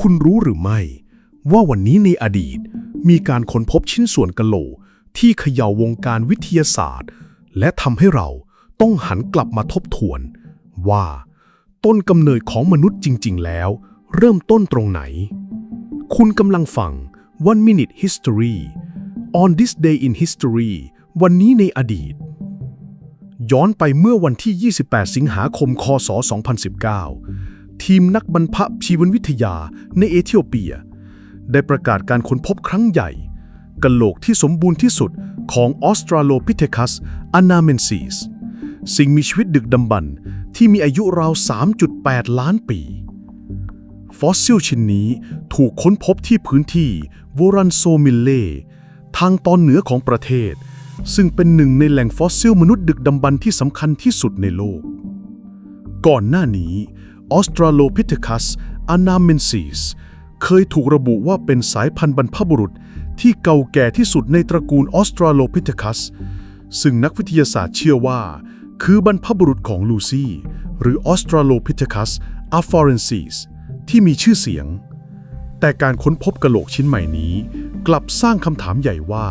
คุณรู้หรือไม่ ว่าวันนี้ในอดีตมีการค้นพบชิ้นส่วนกะโหลกที่เขย่าวงการวิทยาศาสตร์ และทำให้เราต้องหันกลับมาทบทวน ว่า ต้นกำเนิดของมนุษย์จริง ๆ แล้ว เริ่มต้นตรงไหน คุณกำลังฟัง One Minute History On this day in history วันนี้ในอดีต ย้อนไปเมื่อวันที่ 28 สิงหาคม คศ 2019 ทีมนักบรรพชีววิทยาในเอธิโอเปีย ได้ประกาศการค้นพบครั้งใหญ่กะโหลกที่สมบูรณ์ที่สุดของ Australopithecus anamensis สิ่งมีชีวิตดึกดำบรรพ์ที่มีอายุราว 3.8 ล้านปี ฟอสซิลชิ้นนี้ถูกค้นพบที่พื้นที่โวรันโซมิเล่ทางตอนเหนือของประเทศ ซึ่งเป็นหนึ่งในแหล่งฟอสซิลมนุษย์ดึกดำบรรพ์ที่สำคัญที่สุดในโลก ก่อนหน้านี้ Australopithecus anamensis เคยถูกระบุว่าเป็นสายพันธุ์บรรพบุรุษที่เก่าแก่ที่สุดในตระกูล Australopithecus ซึ่งนักวิทยาศาสตร์เชื่อว่า คือบรรพบุรุษของลูซี่ หรือ Australopithecus afarensis ที่มีชื่อเสียง แต่การค้นพบกระโหลกชิ้นใหม่นี้ กลับสร้างคำถามใหญ่ว่า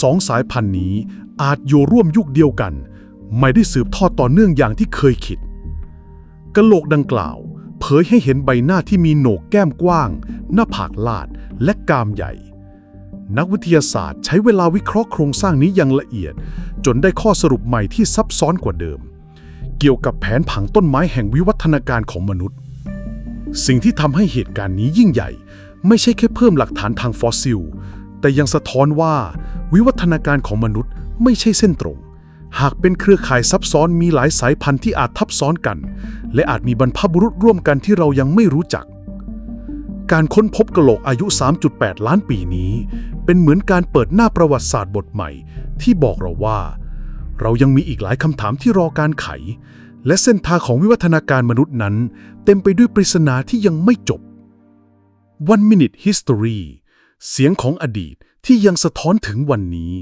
สองสายพันธุ์นี้อาจอยู่ร่วมยุคเดียวกัน ไม่ได้สืบทอดต่อเนื่องอย่างที่เคยคิด กะโหลกดังกล่าว เผยให้เห็นใบหน้าที่มีโหนกแก้มกว้าง หน้าผากลาดและกรามใหญ่ นักวิทยาศาสตร์ใช้เวลาวิเคราะห์โครงสร้างนี้อย่างละเอียด จนได้ข้อสรุปใหม่ที่ซับซ้อนกว่าเดิม เกี่ยวกับแผนผังต้นไม้แห่งวิวัฒนาการของมนุษย์ สิ่งที่ทำให้เหตุการณ์นี้ยิ่งใหญ่ ไม่ใช่แค่เพิ่มหลักฐานทางฟอสซิล แต่ยังสะท้อนว่าวิวัฒนาการของมนุษย์ไม่ใช่เส้นตรง หากเป็นเครือข่ายซับซ้อนมีหลายสายพันธุ์ที่อาจทับซ้อนกัน และอาจมีบรรพบุรุษร่วมกันที่เรายังไม่รู้จัก การค้นพบกะโหลกอายุ 3.8 ล้านปีนี้ เป็นเหมือนการเปิดหน้าประวัติศาสตร์บทใหม่ ที่บอกเราว่า เรายังมีอีกหลายคำถามที่รอการไข และเส้นทางของวิวัฒนาการมนุษย์นั้น เต็มไปด้วยปริศนาที่ยังไม่จบ One Minute History เสียงของอดีตที่ยังสะท้อนถึงวันนี้